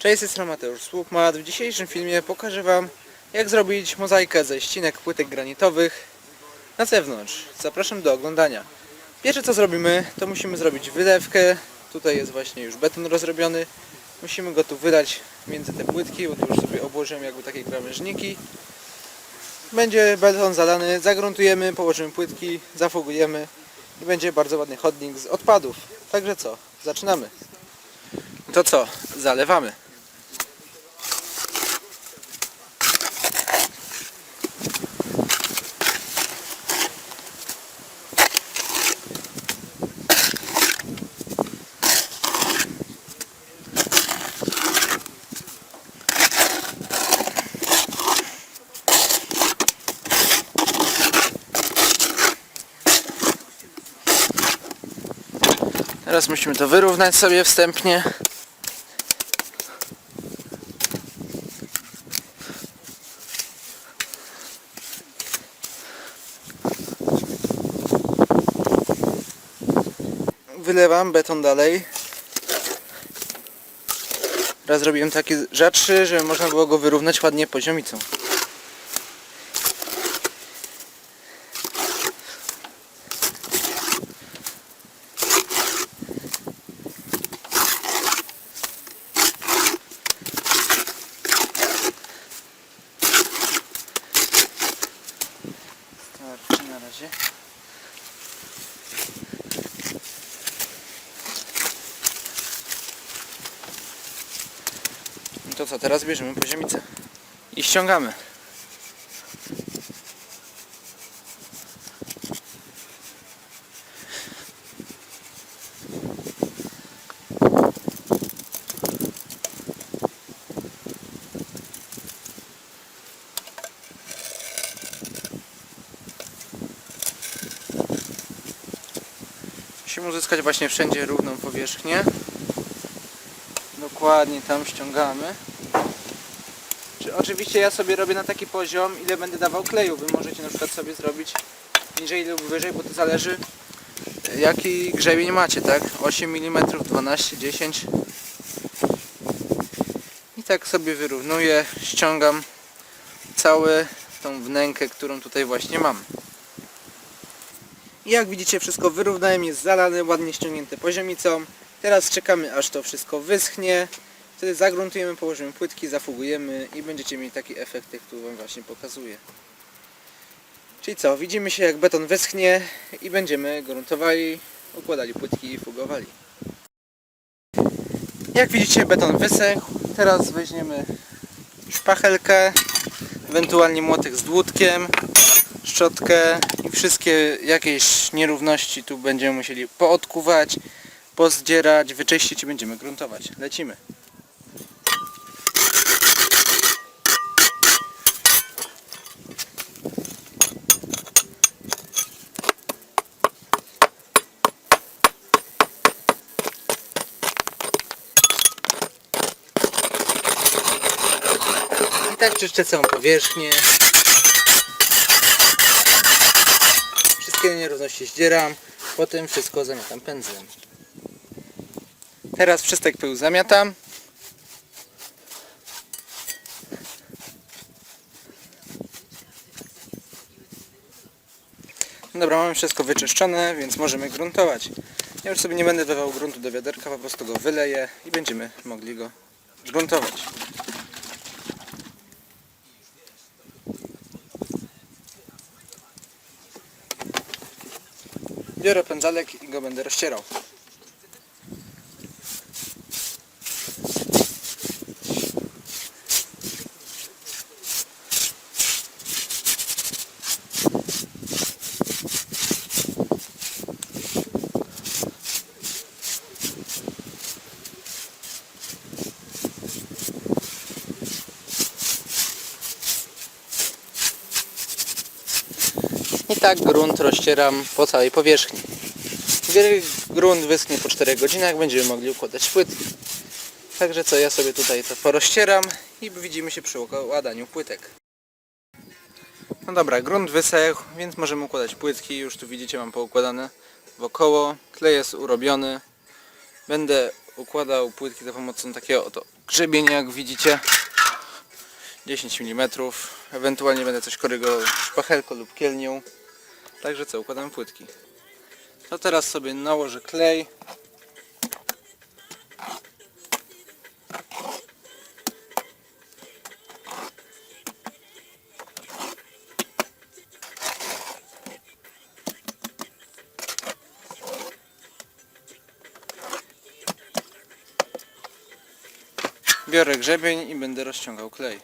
Cześć, jestem Mateusz Słupmat. W dzisiejszym filmie pokażę Wam, jak zrobić mozaikę ze ścinek płytek granitowych na zewnątrz. Zapraszam do oglądania. Pierwsze co zrobimy, to musimy zrobić wylewkę. Tutaj jest właśnie już beton rozrobiony. Musimy go tu wylać między te płytki, bo tu już sobie obłożyłem jakby takie krawężniki. Będzie beton zalany, zagruntujemy, położymy płytki, zafugujemy i będzie bardzo ładny chodnik z odpadów. Także co, zaczynamy. To co, zalewamy. Teraz musimy to wyrównać sobie wstępnie. Wylewam beton dalej. Raz zrobiłem taki rzadszy, żeby można było go wyrównać ładnie poziomicą. Starczy na razie. I to co, teraz bierzemy poziomicę i ściągamy. Musimy uzyskać właśnie wszędzie równą powierzchnię. Dokładnie tam ściągamy. Czy oczywiście ja sobie robię na taki poziom, ile będę dawał kleju. Wy możecie na przykład sobie zrobić niżej lub wyżej, bo to zależy jaki grzebień macie, tak? 8 mm, 12, 10 i tak sobie wyrównuję, ściągam całą tą wnękę, którą tutaj właśnie mam. I jak widzicie wszystko wyrównałem, jest zalane, ładnie ściągnięte poziomicą. Teraz czekamy aż to wszystko wyschnie. Wtedy zagruntujemy, położymy płytki, zafugujemy i będziecie mieli taki efekt, jak tu Wam właśnie pokazuję. Czyli co, widzimy się jak beton wyschnie i będziemy gruntowali, układali płytki i fugowali. Jak widzicie beton wysechł, teraz weźmiemy szpachelkę, ewentualnie młotek z dłutkiem, szczotkę i wszystkie jakieś nierówności tu będziemy musieli poodkuwać, pozdzierać, wyczyścić i będziemy gruntować. Lecimy. I tak czyszczę całą powierzchnię. Wszystkie nierówności zdzieram, potem wszystko zamiatam pędzlem. Teraz wszystek pył zamiatam. Dobra, mamy wszystko wyczyszczone, więc możemy gruntować. Ja już sobie nie będę wywał gruntu do wiaderka, po prostu go wyleję i będziemy mogli go gruntować. Biorę pędzalek i go będę rozcierał. I tak grunt rozcieram po całej powierzchni. Gdy grunt wyschnie po 4 godzinach, będziemy mogli układać płytki. Także co, ja sobie tutaj to porozcieram i widzimy się przy układaniu płytek. No dobra, grunt wysechł, więc możemy układać płytki. Już tu widzicie, mam poukładane wokoło. Klej jest urobiony. Będę układał płytki za pomocą takiego oto grzebień jak widzicie 10 mm ewentualnie będę coś korygował szpachelką lub kielnią. Także co, układamy płytki. To teraz sobie nałożę klej. Biorę grzebień i będę rozciągał klej.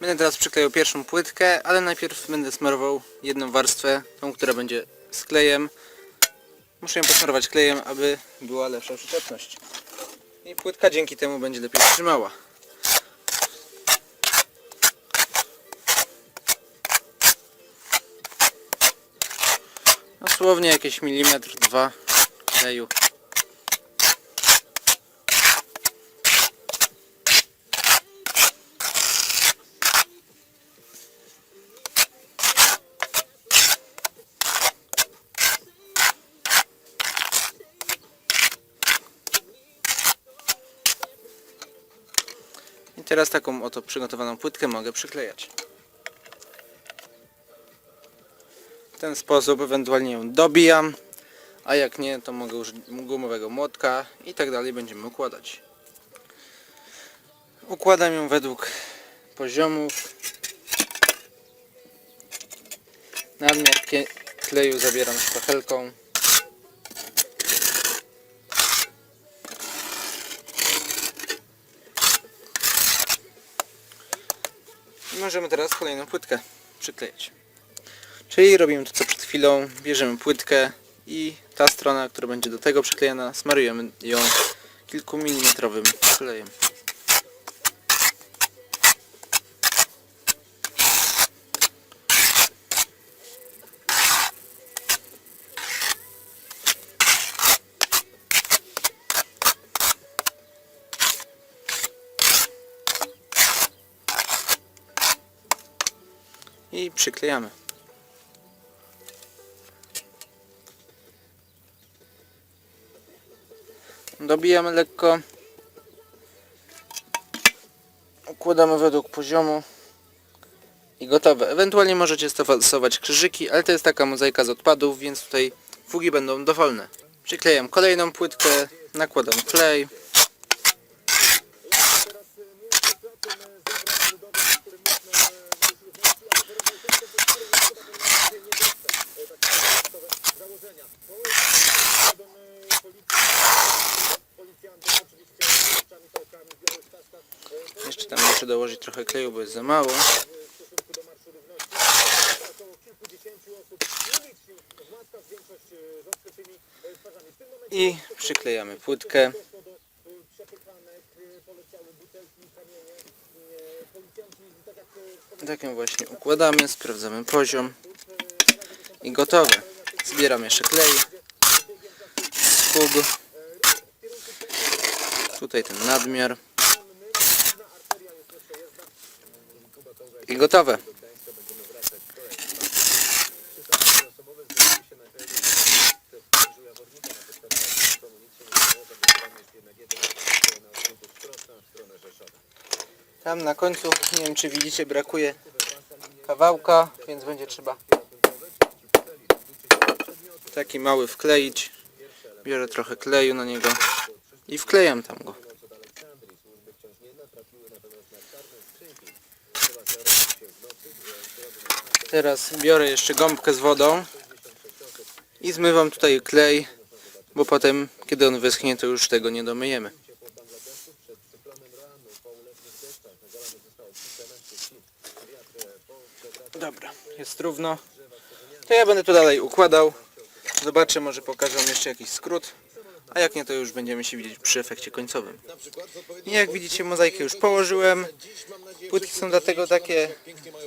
Będę teraz przyklejał pierwszą płytkę, ale najpierw będę smarował jedną warstwę, tą, która będzie z klejem. Muszę ją posmarować klejem, aby była lepsza przyczepność. I płytka dzięki temu będzie lepiej trzymała. Dosłownie jakieś milimetr, dwa kleju. I teraz taką oto przygotowaną płytkę mogę przyklejać. W ten sposób ewentualnie ją dobijam, a jak nie to mogę użyć gumowego młotka i tak dalej będziemy układać. Układam ją według poziomów. Nadmiar kleju zabieram szpachelką. Możemy teraz kolejną płytkę przyklejać. Czyli robimy to co przed chwilą, bierzemy płytkę i ta strona, która będzie do tego przyklejona, smarujemy ją kilkumilimetrowym klejem. I przyklejamy. Dobijamy lekko. Układamy według poziomu. I gotowe. Ewentualnie możecie stosować krzyżyki, ale to jest taka mozaika z odpadów, więc tutaj fugi będą dowolne. Przyklejam kolejną płytkę, nakładam klej. Jeszcze tam muszę dołożyć trochę kleju, bo jest za mało. I przyklejamy płytkę. Tak ją właśnie układamy, sprawdzamy poziom i gotowe. Zbieram jeszcze klej fug. Tutaj ten nadmiar. I gotowe. Tam na końcu, nie wiem czy widzicie, brakuje kawałka, więc będzie trzeba taki mały wkleić. Biorę trochę kleju na niego i wklejam tam go. Teraz biorę jeszcze gąbkę z wodą i zmywam tutaj klej, bo potem kiedy on wyschnie to już tego nie domyjemy. Dobra, jest równo. To ja będę to dalej układał. Zobaczę, może pokażę wam jeszcze jakiś skrót. A jak nie, to już będziemy się widzieć przy efekcie końcowym. I jak widzicie, mozaikę już położyłem. Płytki są dlatego takie,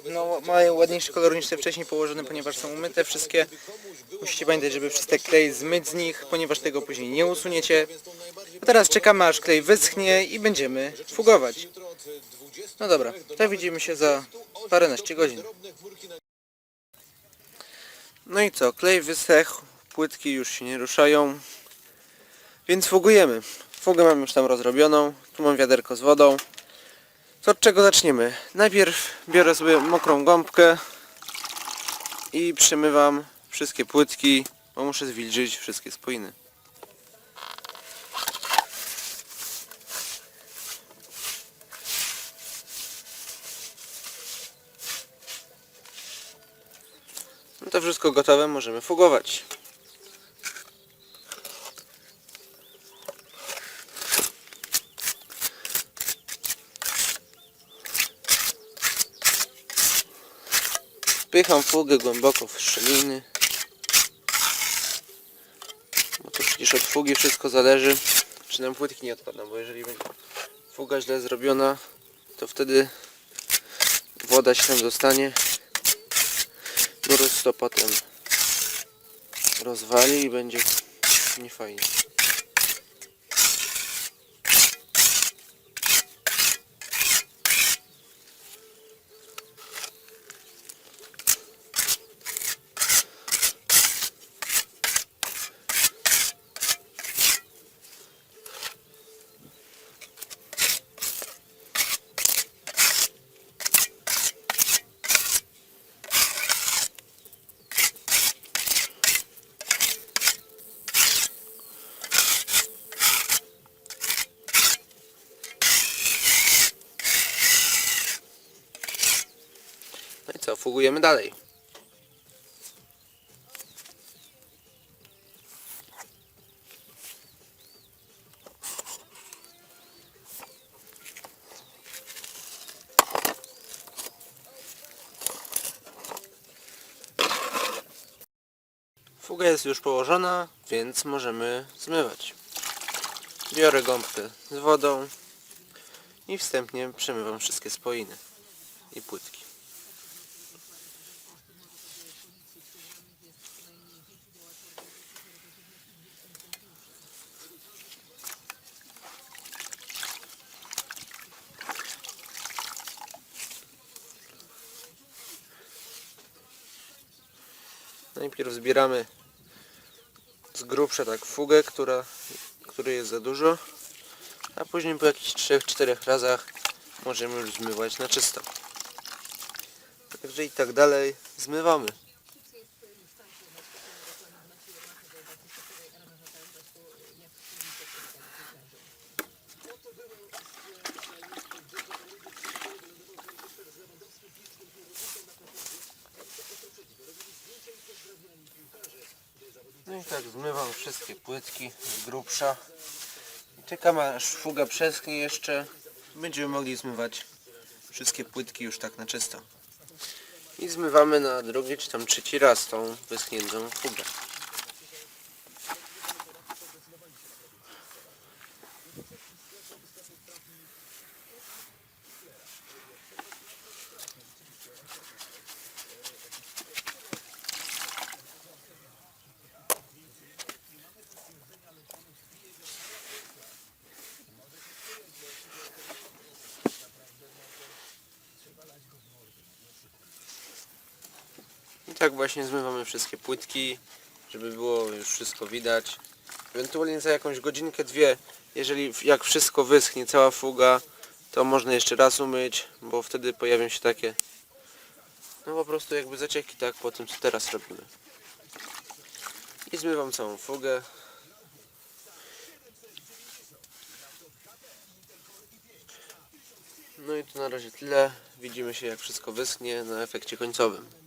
no mają ładniejszy kolor niż te wcześniej położone, ponieważ są umyte wszystkie. Musicie pamiętać, żeby wszystkie klej zmyć z nich, ponieważ tego później nie usuniecie. A teraz czekamy aż klej wyschnie i będziemy fugować. No dobra, to widzimy się za paręnaście godzin. No i co, klej wysechł, płytki już się nie ruszają, więc fugujemy. Fugę mam już tam rozrobioną, tu mam wiaderko z wodą. To od czego zaczniemy? Najpierw biorę sobie mokrą gąbkę i przemywam wszystkie płytki, bo muszę zwilżyć wszystkie spoiny. No to wszystko gotowe, możemy fugować. Wpycham fugę głęboko w szczeliny. Bo to przecież od fugi wszystko zależy, czy nam płytki nie odpadną, bo jeżeli będzie fuga źle zrobiona, to wtedy woda się tam dostanie. Mróz to potem rozwali i będzie niefajnie. Fugujemy dalej. Fuga jest już położona, więc możemy zmywać. Biorę gąbkę z wodą i wstępnie przemywam wszystkie spoiny i płytki. Najpierw zbieramy z grubsza tak fugę, która, której jest za dużo, a później po jakichś 3-4 razach możemy już zmywać na czysto. Także i tak dalej zmywamy. No i tak zmywam wszystkie płytki z grubsza. I czekam aż fuga przeschnie jeszcze. Będziemy mogli zmywać wszystkie płytki już tak na czysto. I zmywamy na drugi czy tam trzeci raz tą wyschniętą fugę. Tak właśnie zmywamy wszystkie płytki, żeby było już wszystko widać. Ewentualnie za jakąś godzinkę, dwie, jeżeli jak wszystko wyschnie, cała fuga, to można jeszcze raz umyć, bo wtedy pojawią się takie no po prostu jakby zacieki tak po tym co teraz robimy. I zmywam całą fugę. No i to na razie tyle. Widzimy się jak wszystko wyschnie na efekcie końcowym.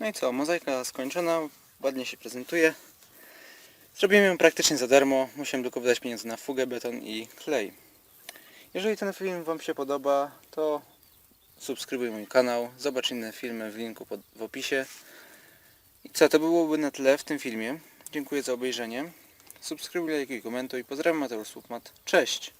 No i co, mozaika skończona, ładnie się prezentuje. Zrobiłem ją praktycznie za darmo, musiałem tylko wydać pieniądze na fugę, beton i klej. Jeżeli ten film Wam się podoba, to subskrybuj mój kanał, zobacz inne filmy w linku pod, w opisie. I co, to byłoby na tyle w tym filmie. Dziękuję za obejrzenie. Subskrybuj, lajkuj, komentuj. Pozdrawiam Mateusz Słupmat. Cześć!